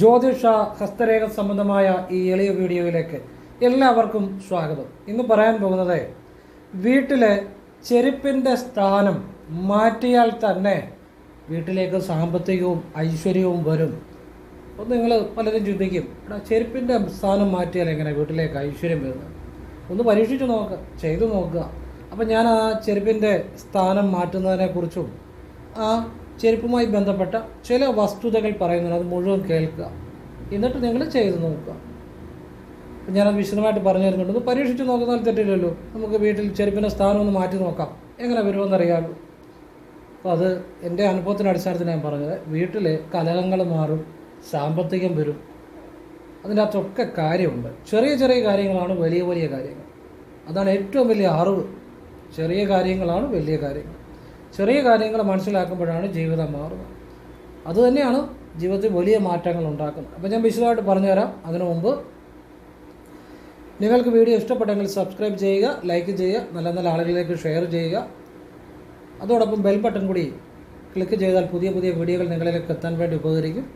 ജ്യോതിഷ ഹസ്തരേഖ സംബന്ധമായ ഈ എളിയ വീഡിയോയിലേക്ക് എല്ലാവർക്കും സ്വാഗതം. ഇന്ന് പറയാൻ പോകുന്നത് വീട്ടിലെ ചെരുപ്പിന്റെ സ്ഥാനം മാറ്റിയാൽ തന്നെ വീട്ടിലേക്ക് സാമ്പത്തികവും ഐശ്വര്യവും വരും. അപ്പോൾ നിങ്ങൾ പലരും ചിന്തിക്കും എടാ ചെരുപ്പിന്റെ സ്ഥാനം മാറ്റിയാൽ എങ്ങനെ വീട്ടിലേക്ക് ഐശ്വര്യം വരുന്നത്? ഒന്ന് പരീക്ഷിച്ച് നോക്കുക ചെയ്തു നോക്കുക. അപ്പം ഞാൻ ആ ചെരുപ്പിന്റെ സ്ഥാനം മാറ്റുന്നതിനെക്കുറിച്ചും ആ ചെരുപ്പുമായി ബന്ധപ്പെട്ട ചില വസ്തുതകൾ പറയുന്നുണ്ട്. അത് മുഴുവൻ കേൾക്കുക. എന്നിട്ട് നിങ്ങൾ ചെയ്തു നോക്കുക. ഞാനത് വിശദമായിട്ട് പറഞ്ഞു തരുന്നുണ്ട്. പരീക്ഷിച്ച് നോക്കുന്നതിൽ തെറ്റില്ലല്ലോ. നമുക്ക് വീട്ടിൽ ചെരുപ്പിന്റെ സ്ഥാനം ഒന്ന് മാറ്റി നോക്കാം. എങ്ങനെ വരുമെന്നറിയാമല്ലോ. അപ്പോൾ അത് എന്റെ അനുഭവത്തിന്റെ അടിസ്ഥാനത്തിൽ ഞാൻ പറഞ്ഞത്. വീട്ടിൽ കലഹങ്ങൾ മാറും സാമ്പത്തികം വരും. അതിന്റെ അകത്തൊക്കെ കാര്യമുണ്ട്. ചെറിയ ചെറിയ കാര്യങ്ങളാണ് വലിയ വലിയ കാര്യങ്ങൾ. അതാണ് ഏറ്റവും വലിയ അറിവ്. ചെറിയ കാര്യങ്ങളാണ് വലിയ കാര്യങ്ങൾ. ചെറിയ കാര്യങ്ങൾ മനസ്സിലാക്കുമ്പോഴാണ് ജീവിതം മാറുന്നത് അതുതന്നെയാണ് ജീവിതത്തിൽ വലിയ മാറ്റങ്ങൾ ഉണ്ടാക്കുന്നത്. അപ്പോൾ ഞാൻ വിശദമായിട്ട് പറഞ്ഞുതരാം. അതിനു മുമ്പ് നിങ്ങൾക്ക് വീഡിയോ ഇഷ്ടപ്പെട്ടെങ്കിൽ സബ്സ്ക്രൈബ് ചെയ്യുക ലൈക്ക് ചെയ്യുക നല്ല നല്ല ആളുകളിലേക്ക് ഷെയർ ചെയ്യുക. അതോടൊപ്പം ബെൽ ബട്ടൺ കൂടി ക്ലിക്ക് ചെയ്താൽ പുതിയ പുതിയ വീഡിയോകൾ നിങ്ങളിലേക്ക് എത്താൻ വേണ്ടി ഉപകരിക്കും.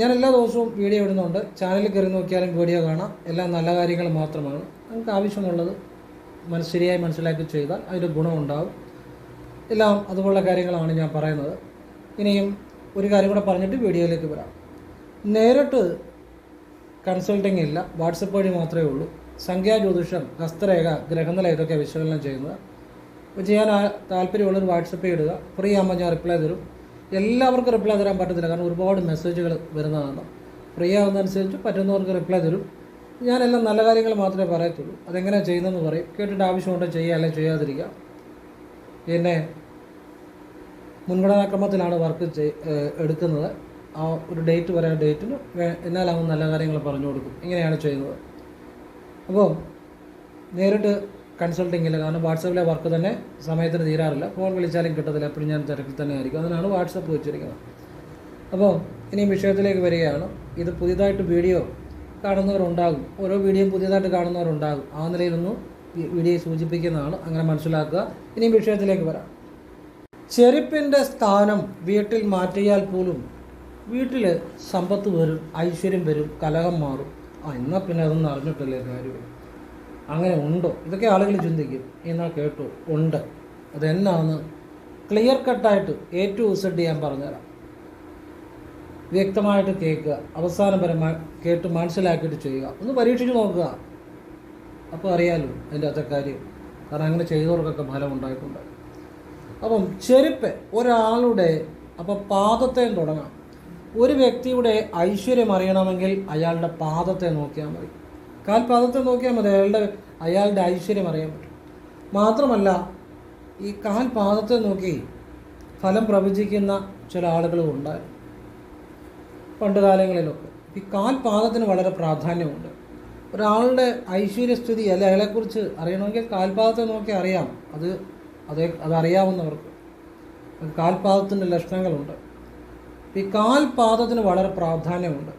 ഞാൻ എല്ലാ ദിവസവും വീഡിയോ ഇടുന്നുണ്ട്. ചാനലിൽ കയറി നോക്കിയാലും വീഡിയോ കാണാം. എല്ലാം നല്ല കാര്യങ്ങൾ മാത്രമാണ്. നമുക്ക് ആവശ്യമുള്ളത് മനസ്സ് മനസ്സിലാക്കി ചെയ്താൽ അതിന്റെ ഗുണമുണ്ടാകും എല്ലാം അതുപോലുള്ള കാര്യങ്ങളാണ് ഞാൻ പറയുന്നത്. ഇനിയും ഒരു കാര്യം കൂടെ പറഞ്ഞിട്ട് വീഡിയോയിലേക്ക് വരാം. നേരിട്ട് കൺസൾട്ടിങ് ഇല്ല. വാട്സപ്പ് വഴി മാത്രമേ ഉള്ളൂ. സംഖ്യാ ജ്യോതിഷം ഹസ്തരേഖ ഗ്രഹനില ഇതൊക്കെ വിശകലനം ചെയ്യുന്നത്. അപ്പോൾ ചെയ്യാൻ താല്പര്യമുള്ളൊരു വാട്സപ്പ് ഇടുക. ഫ്രീ ആകുമ്പോൾ ഞാൻ റിപ്ലൈ തരും. എല്ലാവർക്കും റിപ്ലൈ തരാൻ പറ്റത്തില്ല. കാരണം ഒരുപാട് മെസ്സേജുകൾ വരുന്നതാണ്. ഫ്രീ ആകുന്നതനുസരിച്ച് പറ്റുന്നവർക്ക് റിപ്ലൈ തരും. ഞാനെല്ലാം നല്ല കാര്യങ്ങൾ മാത്രമേ പറയത്തുള്ളൂ. അതെങ്ങനെ ചെയ്യുന്നതെന്ന് പറയും. കേട്ടിട്ട് ആവശ്യമുണ്ടോ ചെയ്യുക അല്ലെങ്കിൽ ചെയ്യാതിരിക്കുക പിന്നെ മുൻഗണനാക്രമത്തിലാണ് വർക്ക് എടുക്കുന്നത്. ആ ഒരു ഡേറ്റ് വരെ ആ ഡേറ്റിന് എന്നാലാവും നല്ല കാര്യങ്ങൾ പറഞ്ഞു കൊടുക്കും. ഇങ്ങനെയാണ് ചെയ്യുന്നത്. അപ്പോൾ നേരിട്ട് കൺസൾട്ടിങ് ഇല്ല. കാരണം വാട്സപ്പിലെ വർക്ക് തന്നെ സമയത്തിന് തീരാറില്ല. ഫോൺ വിളിച്ചാലും കിട്ടത്തില്ല. എപ്പോഴും ഞാൻ തിരക്കിൽ തന്നെ ആയിരിക്കും. അതിനാണ് വാട്സപ്പ് വെച്ചിരിക്കുന്നത്. അപ്പോൾ ഇനി വിഷയത്തിലേക്ക് വരികയാണ്. ഇത് പുതിയതായിട്ട് വീഡിയോ കാണുന്നവരുണ്ടാകും. ഓരോ വീഡിയോയും പുതിയതായിട്ട് കാണുന്നവരുണ്ടാകും. ആ നിലയിലൊന്നും വീഡിയോ സൂചിപ്പിക്കുന്നതാണ്. അങ്ങനെ മനസ്സിലാക്കുക. ഇനി വിഷയത്തിലേക്ക് വരാം. ചെരുപ്പിന്റെ സ്ഥാനം വീട്ടിൽ മാറ്റിയാൽ പോലും വീട്ടിൽ സമ്പത്ത് വരും ഐശ്വര്യം വരും കലഹം മാറും. ആ എന്നാൽ പിന്നെ അതൊന്നും അറിഞ്ഞിട്ടല്ലേ കാര്യം? അങ്ങനെ ഉണ്ടോ? ഇതൊക്കെ ആളുകൾ ചിന്തിക്കും. എന്നാൽ കേട്ടു ഉണ്ട്. അതെന്നാന്ന് ക്ലിയർ കട്ടായിട്ട് എ ടു ചെയ്യാൻ പറഞ്ഞുതരാം. വ്യക്തമായിട്ട് കേൾക്കുക അവസാനപരമായി കേട്ട് മനസ്സിലാക്കിയിട്ട് ചെയ്യുക. ഒന്ന് പരീക്ഷിച്ച് നോക്കുക. അപ്പോൾ അറിയാലോ അതിന്റെ അകത്തെ കാര്യം. കാരണം അങ്ങനെ ചെയ്തവർക്കൊക്കെ ഫലം ഉണ്ടായിട്ടുണ്ട്. അപ്പം ചെരുപ്പ് ഒരാളുടെ അപ്പം പാദത്തെ തുടങ്ങാം. ഒരു വ്യക്തിയുടെ ഐശ്വര്യം അറിയണമെങ്കിൽ അയാളുടെ പാദത്തെ നോക്കിയാൽ മതി. കാൽപാദത്തെ നോക്കിയാൽ മതി അയാളുടെ അയാളുടെ ഐശ്വര്യം അറിയാൻ പറ്റും. മാത്രമല്ല ഈ കാൽപാദത്തെ നോക്കി ഫലം പ്രവചിക്കുന്ന ചില ആളുകളും ഉണ്ടായിരുന്നു പണ്ട് കാലങ്ങളിലൊക്കെ. ഈ കാൽപാദത്തിന് വളരെ പ്രാധാന്യമുണ്ട്. ഒരാളുടെ ഐശ്വര്യസ്ഥിതി അല്ലെ അയാളെക്കുറിച്ച് അറിയണമെങ്കിൽ കാൽപാദത്തെ നോക്കി അറിയാം. അത് അതേ അതറിയാവുന്നവർക്ക്. കാൽപാദത്തിന്റെ ലക്ഷണങ്ങളുണ്ട്. ഈ കാൽപാദത്തിന് വളരെ പ്രാധാന്യമുണ്ട്.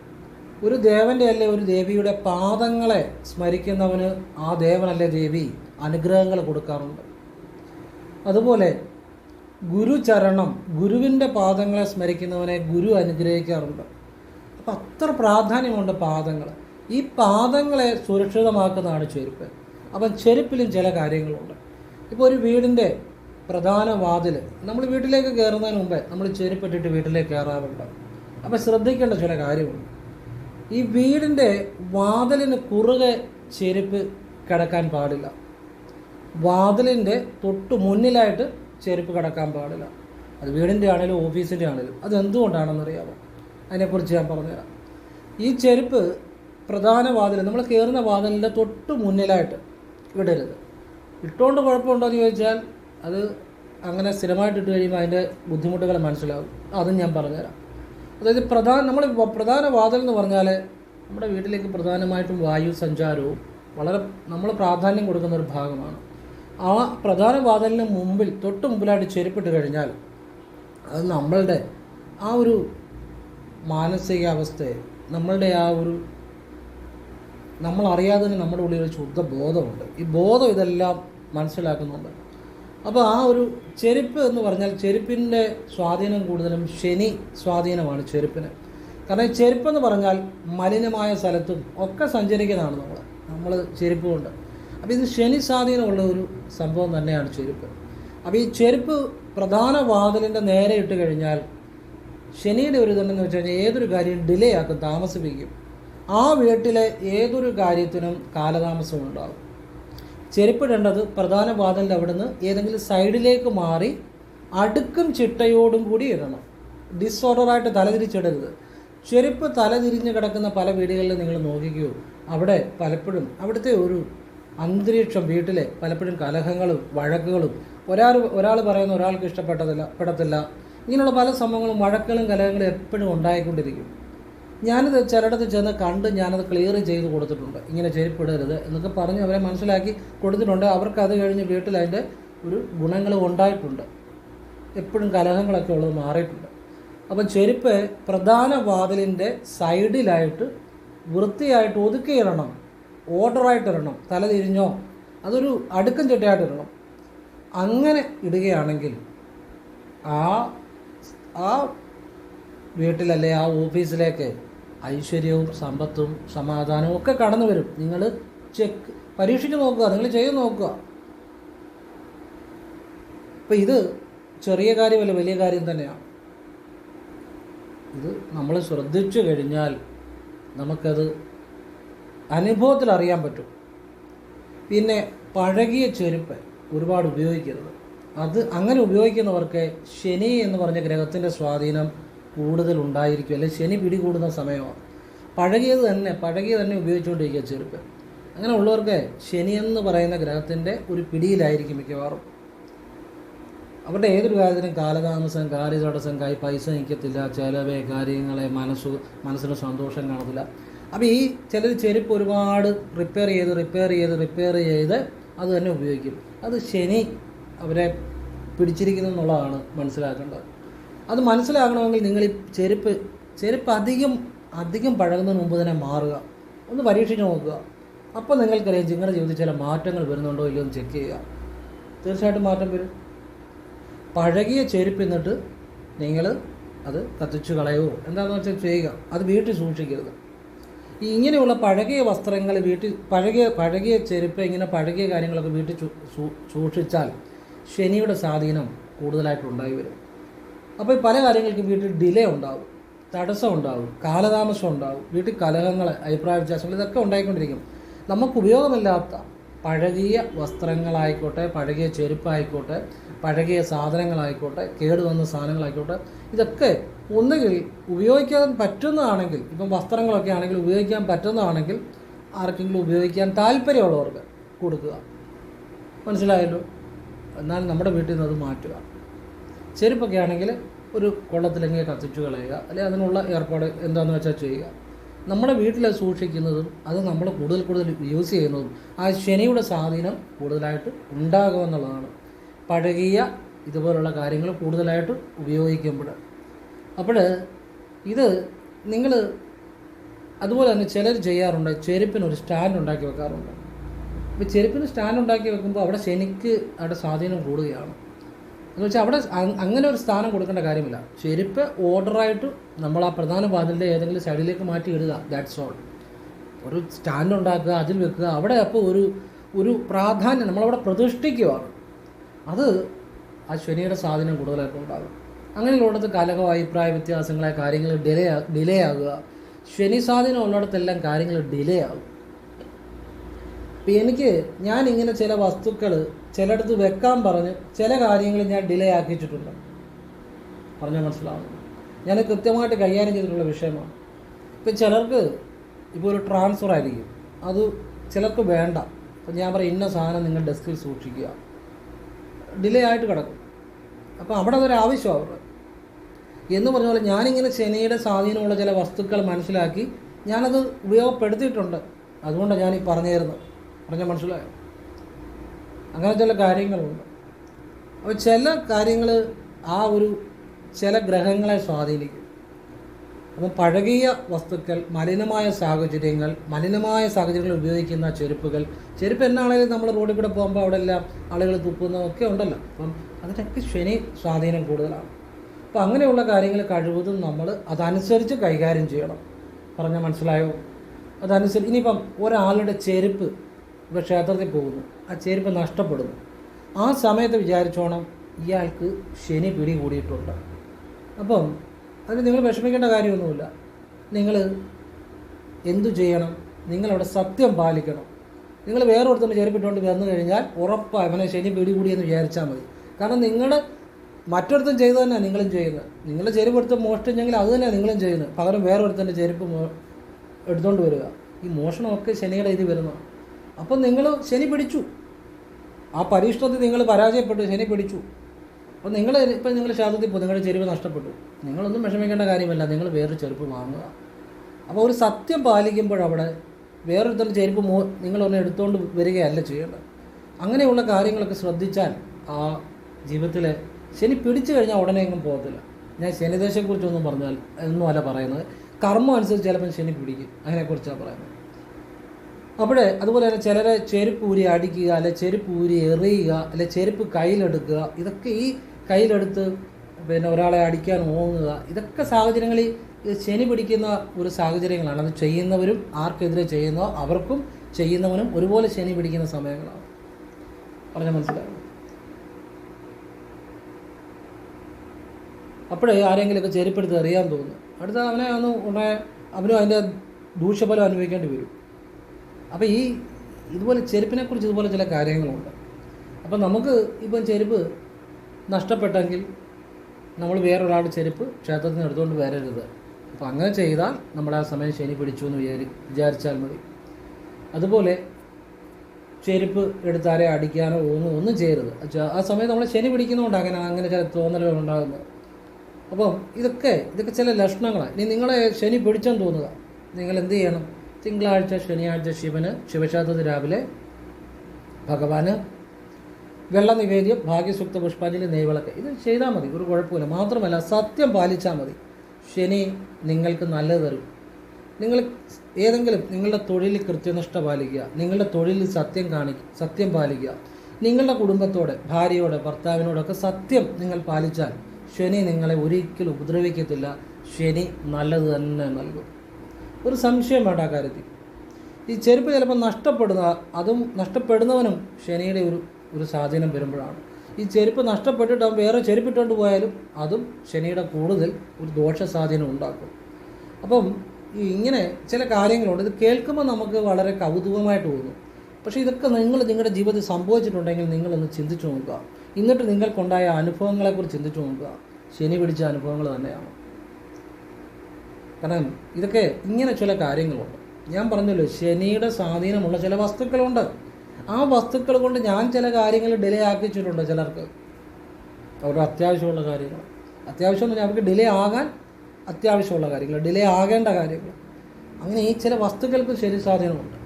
ഒരു ദേവന്റെ അല്ലെ ഒരു ദേവിയുടെ പാദങ്ങളെ സ്മരിക്കുന്നവന് ആ ദേവനല്ലേ ദേവി അനുഗ്രഹങ്ങൾ കൊടുക്കാറുണ്ട്. അതുപോലെ ഗുരുചരണം ഗുരുവിന്റെ പാദങ്ങളെ സ്മരിക്കുന്നവനെ ഗുരു അനുഗ്രഹിക്കാറുണ്ട്. അപ്പം അത്ര പ്രാധാന്യമുണ്ട് പാദങ്ങൾ. ഈ പാദങ്ങളെ സുരക്ഷിതമാക്കുന്നതാണ് ചെരുപ്പ്. അപ്പം ചെരുപ്പിലും ചില കാര്യങ്ങളുണ്ട്. ഇപ്പോൾ ഒരു വീടിന്റെ പ്രധാന വാതിൽ നമ്മൾ വീട്ടിലേക്ക് കയറുന്നതിന് മുമ്പേ നമ്മൾ ചെരുപ്പിട്ടിട്ട് വീട്ടിലേക്ക് കയറാറുണ്ട് അപ്പം ശ്രദ്ധിക്കേണ്ട ചില കാര്യമുണ്ട്. ഈ വീടിന്റെ വാതിലിന് കുറുകെ ചെരുപ്പ് കിടക്കാൻ പാടില്ല. വാതിലിന്റെ തൊട്ട് മുന്നിലായിട്ട് ചെരുപ്പ് കിടക്കാൻ പാടില്ല. അത് വീടിന്റെ ആണെങ്കിലും ഓഫീസിന്റെ ആണെങ്കിലും. അത് എന്തുകൊണ്ടാണെന്നറിയാമോ അതിനെക്കുറിച്ച് ഞാൻ പറഞ്ഞുതരാം. ഈ ചെരുപ്പ് പ്രധാന വാതിൽ നമ്മൾ കയറുന്ന വാതിലിന്റെ തൊട്ട് മുന്നിലായിട്ട് ഇടരുത്. ഇട്ടുകൊണ്ട് കുഴപ്പമുണ്ടോ എന്ന് ചോദിച്ചാൽ അത് അങ്ങനെ സ്ഥിരമായിട്ട് ഇട്ട് കഴിയുമ്പോൾ അതിന്റെ ബുദ്ധിമുട്ടുകൾ മനസ്സിലാവും. അതും ഞാൻ പറഞ്ഞുതരാം. അതായത് പ്രധാന നമ്മൾ പ്രധാന വാതിൽ എന്ന് പറഞ്ഞാൽ നമ്മുടെ വീട്ടിലേക്ക് പ്രധാനമായിട്ടും വായു സഞ്ചാരവും വളരെ നമ്മൾ പ്രാധാന്യം കൊടുക്കുന്ന ഒരു ഭാഗമാണ്. ആ പ്രധാന വാതിലിന് മുമ്പിൽ തൊട്ട് മുമ്പിലായിട്ട് ചെരുപ്പിട്ട് കഴിഞ്ഞാൽ അത് നമ്മളുടെ ആ ഒരു മാനസികാവസ്ഥയെ നമ്മളുടെ ആ ഒരു നമ്മളറിയാതെ തന്നെ നമ്മുടെ ഉള്ളിൽ ഒരു ശുദ്ധ ബോധമുണ്ട് ഈ ബോധം ഇതെല്ലാം മനസ്സിലാക്കുന്നുണ്ട്. അപ്പോൾ ആ ഒരു ചെരുപ്പ് എന്ന് പറഞ്ഞാൽ ചെരുപ്പിന്റെ സ്വാധീനം കൂടുതലും ശനി സ്വാധീനമാണ് ചെരുപ്പിന്. കാരണം ചെരുപ്പെന്ന് പറഞ്ഞാൽ മലിനമായ സ്ഥലത്തും ഒക്കെ സഞ്ചരിക്കുന്നതാണ് നമ്മൾ നമ്മൾ ചെരുപ്പ് കൊണ്ട്. അപ്പോൾ ഇത് ശനി സ്വാധീനമുള്ള ഒരു സംഭവം തന്നെയാണ് ചെരുപ്പ്. അപ്പോൾ ഈ ചെരുപ്പ് പ്രധാന വാതിലിന്റെ നേരെ ഇട്ട് കഴിഞ്ഞാൽ ശനിയുടെ ഒരു ഇതുണ്ടെന്ന് വെച്ച് കഴിഞ്ഞാൽ ഏതൊരു കാര്യം ഡിലേ ആക്കും താമസിപ്പിക്കും. ആ വീട്ടിലെ ഏതൊരു കാര്യത്തിനും കാലതാമസം ഉണ്ടാകും. ചെരുപ്പിടേണ്ടത് പ്രധാന വാതിലിന്റെ അവിടുന്ന് ഏതെങ്കിലും സൈഡിലേക്ക് മാറി അടുക്കും ചിട്ടയോടും കൂടി ഇടണം. ഡിസോർഡറായിട്ട് തലതിരിച്ചിടരുത്. ചെരുപ്പ് തലതിരിഞ്ഞ് കിടക്കുന്ന പല വീടുകളിൽ നിങ്ങൾ നോക്കിക്കോ. അവിടെ പലപ്പോഴും അവിടുത്തെ ഒരു അന്തരീക്ഷം വീട്ടിലെ പലപ്പോഴും കലഹങ്ങളും വഴക്കുകളും ഒരാൾ ഒരാൾ പറയുന്ന ഒരാൾക്ക് ഇഷ്ടപ്പെട്ടതില്ല പെടത്തില്ല. ഇങ്ങനെയുള്ള പല സംഭവങ്ങളും വഴക്കുകളും കലഹങ്ങളും എപ്പോഴും ഉണ്ടായിക്കൊണ്ടിരിക്കും. ഞാനിത് ചിലയിടത്ത് ചെന്ന് കണ്ട് ഞാനത് ക്ലിയർ ചെയ്ത് കൊടുത്തിട്ടുണ്ട്. ഇങ്ങനെ ചെരുപ്പിടരുത് എന്നൊക്കെ പറഞ്ഞ് അവരെ മനസ്സിലാക്കി കൊടുത്തിട്ടുണ്ട്. അവർക്ക് അത് കഴിഞ്ഞ് വീട്ടിൽ അതിന്റെ ഒരു ഗുണങ്ങൾ ഉണ്ടായിട്ടുണ്ട്. എപ്പോഴും കലഹങ്ങളൊക്കെ ഉള്ളത് മാറിയിട്ടുണ്ട്. അപ്പം ചെരുപ്പ് പ്രധാന വാതിലിന്റെ സൈഡിലായിട്ട് വൃത്തിയായിട്ട് ഒതുക്കി ഇടണം. ഓർഡറായിട്ട് ഇടണം. തലതിരിഞ്ഞോ അതൊരു അടുക്കം ചെട്ടിയായിട്ട് ഇടണം. അങ്ങനെ ഇടുകയാണെങ്കിൽ ആ ആ വീട്ടിലല്ലേ ആ ഓഫീസിലേക്ക് ഐശ്വര്യവും സമ്പത്തും സമാധാനവും ഒക്കെ കടന്നു വരും. നിങ്ങൾ ചെക്ക് പരീക്ഷിച്ച് നോക്കുക. നിങ്ങൾ ചെയ്ത് നോക്കുക. അപ്പം ഇത് ചെറിയ കാര്യമല്ല വലിയ കാര്യം തന്നെയാണ് ഇത് നമ്മൾ ശ്രദ്ധിച്ചു കഴിഞ്ഞാൽ നമുക്കത് അനുഭവത്തിൽ അറിയാൻ പറ്റും. പിന്നെ പഴകിയ ചെരുപ്പ് ഒരുപാട് ഉപയോഗിക്കരുത്. അത് അങ്ങനെ ഉപയോഗിക്കുന്നവർക്ക് ശനി എന്ന് പറഞ്ഞ ഗ്രഹത്തിന്റെ സ്വാധീനം കൂടുതൽ ഉണ്ടായിരിക്കും അല്ലെങ്കിൽ ശനി പിടികൂടുന്ന സമയമാണ്. പഴകിയത് തന്നെ പഴകിയത് തന്നെ ഉപയോഗിച്ചുകൊണ്ടിരിക്കുക ചെറുപ്പ് അങ്ങനെ ഉള്ളവർക്ക് ശനി എന്ന് പറയുന്ന ഗ്രഹത്തിന്റെ ഒരു പിടിയിലായിരിക്കും മിക്കവാറും. അവരുടെ ഏതൊരു കാര്യത്തിനും കാലതാമസം കാര്യതടസ്സം കൈ പൈസ നിൽക്കത്തില്ല. ചിലവ് കാര്യങ്ങളെ മനസ്സു മനസ്സിന് സന്തോഷം കാണത്തില്ല. അപ്പോൾ ഈ ചിലർ ചെരുപ്പ് ഒരുപാട് റിപ്പയർ ചെയ്ത് റിപ്പയർ ചെയ്ത് റിപ്പയർ ചെയ്ത് അത് തന്നെ ഉപയോഗിക്കും. അത് ശനി അവരെ പിടിച്ചിരിക്കുന്നു എന്നുള്ളതാണ് മനസ്സിലാക്കേണ്ടത്. അത് മനസ്സിലാകണമെങ്കിൽ നിങ്ങൾ ഈ ചെരുപ്പ് ചെരുപ്പ് അധികം അധികം പഴകുന്നതിന് മുമ്പ് തന്നെ മാറുക. ഒന്ന് പരീക്ഷിച്ച് നോക്കുക. അപ്പോൾ നിങ്ങൾക്കറിയാം നിങ്ങളുടെ ജീവിതത്തിൽ ചില മാറ്റങ്ങൾ വരുന്നുണ്ടോ ഇല്ലയോ എന്ന് ചെക്ക് ചെയ്യുക. തീർച്ചയായിട്ടും മാറ്റം വരും. പഴകിയ ചെരുപ്പ് എന്നിട്ട് നിങ്ങൾ അത് കത്തിച്ചു കളയുമോ എന്താണെന്ന് വെച്ചാൽ ചെയ്യുക. അത് വീട്ടിൽ സൂക്ഷിക്കരുത്. ഇങ്ങനെയുള്ള പഴകിയ വസ്ത്രങ്ങൾ വീട്ടിൽ പഴകിയ പഴകിയ ചെരുപ്പ് ഇങ്ങനെ പഴകിയ കാര്യങ്ങളൊക്കെ വീട്ടിൽ സൂക്ഷിച്ചാൽ ശനിയുടെ സ്വാധീനം കൂടുതലായിട്ട് ഉണ്ടായി വരും. അപ്പോൾ പല കാര്യങ്ങൾക്കും വീട്ടിൽ ഡിലേ ഉണ്ടാവും തടസ്സം ഉണ്ടാവും കാലതാമസം ഉണ്ടാവും വീട്ടിൽ കലഹങ്ങൾ അഭിപ്രായ വ്യത്യാസങ്ങൾ ഇതൊക്കെ ഉണ്ടായിക്കൊണ്ടിരിക്കും. നമുക്ക് ഉപയോഗമില്ലാത്ത പഴകിയ വസ്ത്രങ്ങളായിക്കോട്ടെ പഴകിയ ചെരുപ്പായിക്കോട്ടെ പഴകിയ സാധനങ്ങളായിക്കോട്ടെ കേടുവന്ന സാധനങ്ങളായിക്കോട്ടെ ഇതൊക്കെ ഒന്നുകിൽ ഉപയോഗിക്കാൻ പറ്റുന്നതാണെങ്കിൽ ഇപ്പം വസ്ത്രങ്ങളൊക്കെ ആണെങ്കിൽ ഉപയോഗിക്കാൻ പറ്റുന്നതാണെങ്കിൽ ആർക്കെങ്കിലും ഉപയോഗിക്കാൻ താല്പര്യമുള്ളവർക്ക് കൊടുക്കുക. മനസ്സിലായല്ലോ? എന്നാൽ നമ്മുടെ വീട്ടിൽ നിന്ന് അത് മാറ്റുക. ചെരുപ്പൊക്കെ ആണെങ്കിൽ ഒരു കൊള്ളത്തിലെങ്കിൽ കത്തിച്ചു കളയുക. അല്ലെങ്കിൽ അതിനുള്ള ഏർപ്പാട് എന്താണെന്ന് വെച്ചാൽ ചെയ്യുക. നമ്മുടെ വീട്ടിൽ സൂക്ഷിക്കുന്നതും അത് നമ്മൾ കൂടുതൽ കൂടുതൽ യൂസ് ചെയ്യുന്നതും ആ ശനിയുടെ സ്വാധീനം കൂടുതലായിട്ട് ഉണ്ടാകുമെന്നുള്ളതാണ് പഴകിയ ഇതുപോലുള്ള കാര്യങ്ങൾ കൂടുതലായിട്ട് ഉപയോഗിക്കുമ്പോൾ. അപ്പോൾ ഇത് നിങ്ങൾ അതുപോലെ തന്നെ ചിലർ ചെയ്യാറുണ്ട്. ചെരുപ്പിന് ഒരു സ്റ്റാൻഡ് ഉണ്ടാക്കി വെക്കാറുണ്ട്. അപ്പോൾ ചെരുപ്പിന് സ്റ്റാൻഡ് ഉണ്ടാക്കി വെക്കുമ്പോൾ അവിടെ ശനിക്ക് അവിടെ സ്വാധീനം കൂടുകയാണ്. എന്ന് വെച്ചാൽ അവിടെ അങ്ങനെ ഒരു സ്ഥാനം കൊടുക്കേണ്ട കാര്യമില്ല. ചെരുപ്പ് ഓർഡറായിട്ട് നമ്മൾ ആ പ്രധാന വാതിലിന്റെ ഏതെങ്കിലും സൈഡിലേക്ക് മാറ്റി ഇടുക ദാറ്റ്സ് ഓൾ ഒരു സ്റ്റാൻഡ് ഉണ്ടാക്കുക അതിൽ വെക്കുക അവിടെ അപ്പോൾ ഒരു ഒരു പ്രാധാന്യം നമ്മളവിടെ പ്രതിഷ്ഠിക്കുകയാണ് അത് ആ ശനിയുടെ സ്വാധീനം കൂടുതലായിട്ട് ഉണ്ടാകും. അങ്ങനെയുള്ളിടത്ത് കലക അഭിപ്രായ വ്യത്യാസങ്ങളെ കാര്യങ്ങൾ ഡിലേ ഡിലേ ആകുക. ശനി സ്വാധീനം ഉള്ളിടത്തെല്ലാം കാര്യങ്ങൾ ഡിലേ ആകും. ഇപ്പം എനിക്ക് ഞാൻ ഇങ്ങനെ ചില വസ്തുക്കൾ ചിലയിടത്ത് വെക്കാൻ പറഞ്ഞ് ചില കാര്യങ്ങൾ ഞാൻ ഡിലേ ആക്കിച്ചിട്ടുണ്ട് പറഞ്ഞാൽ മനസ്സിലാവും ഞാൻ കൃത്യമായിട്ട് കൈകാര്യം ചെയ്തിട്ടുള്ള വിഷയമാണ്. ഇപ്പം ചിലർക്ക് ഇപ്പോൾ ഒരു ട്രാൻസ്ഫർ ആയിരിക്കും. അത് ചിലർക്ക് വേണ്ട. അപ്പം ഞാൻ പറയും ഇന്ന സാധനം നിങ്ങൾ ഡെസ്കിൽ സൂക്ഷിക്കുക. ഡിലേ ആയിട്ട് കിടക്കും. അപ്പോൾ അവിടെ അതൊരു ആവശ്യമാണ് അവരുടെ എന്ന് പറഞ്ഞ പോലെ ഞാനിങ്ങനെ ശനിയുടെ സ്വാധീനമുള്ള ചില വസ്തുക്കൾ മനസ്സിലാക്കി ഞാനത് ഉപയോഗപ്പെടുത്തിയിട്ടുണ്ട്. അതുകൊണ്ടാണ് ഞാൻ ഈ പറഞ്ഞു തരുന്നത് പറഞ്ഞാൽ മനസ്സിലായോ? അങ്ങനെ ചില കാര്യങ്ങളുണ്ട്. അപ്പോൾ ചില കാര്യങ്ങൾ ആ ഒരു ചില ഗ്രഹങ്ങളെ സ്വാധീനിക്കും. അപ്പം പഴകിയ വസ്തുക്കൾ മലിനമായ സാഹചര്യങ്ങൾ മലിനമായ സാഹചര്യങ്ങൾ ഉപയോഗിക്കുന്ന ചെരുപ്പുകൾ ചെരുപ്പ് എന്നാണെങ്കിലും നമ്മൾ റോഡിൽ കൂടെ പോകുമ്പോൾ അവിടെ എല്ലാം ആളുകൾ തുപ്പുന്നതൊക്കെ ഉണ്ടല്ലോ. അപ്പം അതിനൊക്കെ ശനി സ്വാധീനം കൂടുതലാണ്. അപ്പം അങ്ങനെയുള്ള കാര്യങ്ങൾ കഴിവതും നമ്മൾ അതനുസരിച്ച് കൈകാര്യം ചെയ്യണം. പറഞ്ഞാൽ മനസ്സിലായോ? അതനുസരിച്ച് ഇനിയിപ്പം ഒരാളുടെ ചെരുപ്പ് ഇപ്പോൾ ക്ഷേത്രത്തിൽ പോകുന്നു. ആ ചെരുപ്പ് നഷ്ടപ്പെടുന്നു. ആ സമയത്ത് വിചാരിച്ചോണം ഇയാൾക്ക് ശനി പിടി കൂടിയിട്ടുണ്ട്. അപ്പം അതിന് നിങ്ങൾ വിഷമിക്കേണ്ട കാര്യമൊന്നുമില്ല. നിങ്ങൾ എന്തു ചെയ്യണം? നിങ്ങളവിടെ സത്യം പാലിക്കണം. നിങ്ങൾ വേറെ ഒരുത്തന്നെ ചെരുപ്പിട്ടുകൊണ്ട് വന്നു കഴിഞ്ഞാൽ ഉറപ്പായി അവനെ ശനി പിടി കൂടിയെന്ന് വിചാരിച്ചാൽ മതി. കാരണം നിങ്ങൾ മറ്റൊരുത്തും ചെയ്തു തന്നെ നിങ്ങളും ചെയ്യുന്നത്. നിങ്ങളുടെ ചെരുപ്പ് എടുത്ത് മോഷ്ടിച്ചെങ്കിൽ അത് തന്നെയാണ് നിങ്ങളും ചെയ്യുന്നത്. പകരം വേറെ ഒരുത്തന്റെ ചെരുപ്പ് എടുത്തുകൊണ്ട് വരിക. ഈ മോഷണമൊക്കെ ശനിയുടെ ഇത് വരുന്നതാണ്. അപ്പം നിങ്ങൾ ശനി പിടിച്ചു. ആ പരീക്ഷണത്തിൽ നിങ്ങൾ പരാജയപ്പെട്ടു ശനി പിടിച്ചു. അപ്പോൾ നിങ്ങൾ ഇപ്പം നിങ്ങൾ ശാസ്ത്രത്തിൽ പോകും നിങ്ങളുടെ ചെരുവ് നഷ്ടപ്പെട്ടു. നിങ്ങളൊന്നും വിഷമിക്കേണ്ട കാര്യമല്ല നിങ്ങൾ വേറൊരു ചെരുപ്പ് വാങ്ങുക. അപ്പോൾ ഒരു സത്യം പാലിക്കുമ്പോഴവിടെ വേറൊരുത്തരുടെ ചെരുപ്പ് മോ നിങ്ങളൊന്ന് എടുത്തുകൊണ്ട് വരികയല്ല ചെയ്യേണ്ടത്. അങ്ങനെയുള്ള കാര്യങ്ങളൊക്കെ ശ്രദ്ധിച്ചാൽ ആ ജീവിതത്തിൽ ശനി പിടിച്ചു കഴിഞ്ഞാൽ ഉടനെ എങ്ങും പോകത്തില്ല. ഞാൻ ശനിദേശത്തെക്കുറിച്ചൊന്നും പറഞ്ഞാൽ ഒന്നുമല്ല പറയുന്നത്. കർമ്മം അനുസരിച്ച് ചിലപ്പോൾ ശനി പിടിക്കും. അതിനെക്കുറിച്ചാണ് പറയുന്നത്. അവിടെ അതുപോലെ തന്നെ ചിലരെ ചെരുപ്പ് ഊരി അടിക്കുക അല്ലെ ചെരുപ്പ് ഊരി എറിയുക അല്ലെ ചെരുപ്പ് കയ്യിലെടുക്കുക ഇതൊക്കെ ഈ കയ്യിലെടുത്ത് പിന്നെ ഒരാളെ അടിക്കാൻ ഓങ്ങുക ഇതൊക്കെ സാഹചര്യങ്ങളിൽ ശനി പിടിക്കുന്ന ഒരു സാഹചര്യങ്ങളാണ്. അത് ചെയ്യുന്നവരും ആർക്കെതിരെ ചെയ്യുന്നോ അവർക്കും ചെയ്യുന്നവനും ഒരുപോലെ ശനി പിടിക്കുന്ന സമയങ്ങളാണ്. പറഞ്ഞാൽ മനസ്സിലാവും അപ്പോഴേ ആരെങ്കിലുമൊക്കെ ചെരുപ്പെടുത്ത് എറിയാൻ തോന്നുന്നു. അടുത്ത അവനെ ഒന്ന് ഉടനെ അവനും അതിന്റെ ദൂഷ്യഫലം അനുഭവിക്കേണ്ടി വരും. അപ്പോൾ ഈ ഇതുപോലെ ചെരുപ്പിനെക്കുറിച്ച് ഇതുപോലെ ചില കാര്യങ്ങളുണ്ട്. അപ്പോൾ നമുക്ക് ഇപ്പം ചെരുപ്പ് നഷ്ടപ്പെട്ടെങ്കിൽ നമ്മൾ വേറൊരാളുടെ ചെരുപ്പ് ക്ഷേത്രത്തിൽ നിന്ന് എടുത്തുകൊണ്ട് വരരുത്. അപ്പോൾ അങ്ങനെ ചെയ്താൽ നമ്മുടെ ആ സമയം ശനി പിടിച്ചു എന്ന് വിചാരി വിചാരിച്ചാൽ മതി. അതുപോലെ ചെരുപ്പ് എടുത്താരെ അടിക്കാനോ ഒന്നും ഒന്നും ചെയ്യരുത്. ആ സമയത്ത് നമ്മൾ ശനി പിടിക്കുന്നതുകൊണ്ട് അങ്ങനെ അങ്ങനെ ചില തോന്നലുകൾ ഉണ്ടാകുന്നത് അപ്പം ഇതൊക്കെ ഇതൊക്കെ ചില ലക്ഷണങ്ങളാണ് ഇനി നിങ്ങളെ ശനി പിടിച്ചെന്ന് തോന്നുക. നിങ്ങൾ എന്ത് ചെയ്യണം? തിങ്കളാഴ്ച ശനിയാഴ്ച ശിവന് ശിവക്ഷേത്രത്തിൽ രാവിലെ ഭഗവാന് വെള്ള നിവേദ്യം ഭാഗ്യസുക്ത പുഷ്പാഞ്ജലി നെയ്വിളക്ക്. ഇത് ചെയ്താൽ മതി. ഒരു കുഴപ്പമില്ല മാത്രമല്ല സത്യം പാലിച്ചാൽ മതി. ശനി നിങ്ങൾക്ക് നല്ലത് തരും. നിങ്ങൾ ഏതെങ്കിലും നിങ്ങളുടെ തൊഴിലിൽ കൃത്യനിഷ്ഠ പാലിക്കുക. നിങ്ങളുടെ തൊഴിലിൽ സത്യം കാണിക്കുക സത്യം പാലിക്കുക. നിങ്ങളുടെ കുടുംബത്തോടെ ഭാര്യയോടെ ഭർത്താവിനോടൊക്കെ സത്യം നിങ്ങൾ പാലിച്ചാൽ ശനി നിങ്ങളെ ഒരിക്കലും ഉപദ്രവിക്കത്തില്ല. ശനി നല്ലത് തന്നെ നൽകും. ഒരു സംശയം വേണ്ട ആ കാര്യത്തിൽ. ഈ ചെരുപ്പ് ചിലപ്പോൾ നഷ്ടപ്പെടുന്ന അതും നഷ്ടപ്പെടുന്നവനും ശനിയുടെ ഒരു ഒരു സ്വാധീനം വരുമ്പോഴാണ്. ഈ ചെരുപ്പ് നഷ്ടപ്പെട്ടിട്ട് അവൻ വേറെ ചെരുപ്പിട്ടുകൊണ്ട് പോയാലും അതും ശനിയുടെ കൂടുതൽ ഒരു ദോഷ സ്വാധീനം ഉണ്ടാക്കും. അപ്പം ഈ ഇങ്ങനെ ചില കാര്യങ്ങളുണ്ട്. ഇത് കേൾക്കുമ്പോൾ നമുക്ക് വളരെ കൗതുകമായിട്ട് തോന്നും. പക്ഷേ ഇതൊക്കെ നിങ്ങൾ നിങ്ങളുടെ ജീവിതത്തിൽ സംഭവിച്ചിട്ടുണ്ടെങ്കിൽ നിങ്ങളൊന്ന് ചിന്തിച്ചു നോക്കുക. എന്നിട്ട് നിങ്ങൾക്കുണ്ടായ അനുഭവങ്ങളെക്കുറിച്ച് ചിന്തിച്ചു നോക്കുക. ശനി പിടിച്ച അനുഭവങ്ങൾ തന്നെയാണ്. കാരണം ഇതൊക്കെ ഇങ്ങനെ ചില കാര്യങ്ങളുണ്ട്. ഞാൻ പറഞ്ഞല്ലോ ശനിയുടെ സ്വാധീനമുള്ള ചില വസ്തുക്കളുണ്ട്. ആ വസ്തുക്കൾ കൊണ്ട് ഞാൻ ചില കാര്യങ്ങൾ ഡിലേ ആക്കിച്ചിട്ടുണ്ട് ചിലർക്ക്. അവരുടെ അത്യാവശ്യമുള്ള കാര്യങ്ങൾ. അത്യാവശ്യം എന്ന് പറഞ്ഞാൽ അവർക്ക് ഡിലേ ആകാൻ അത്യാവശ്യമുള്ള കാര്യങ്ങൾ ഡിലേ ആകേണ്ട കാര്യങ്ങൾ. അങ്ങനെ ഈ ചില വസ്തുക്കൾക്ക് ശരി സ്വാധീനമുണ്ട്.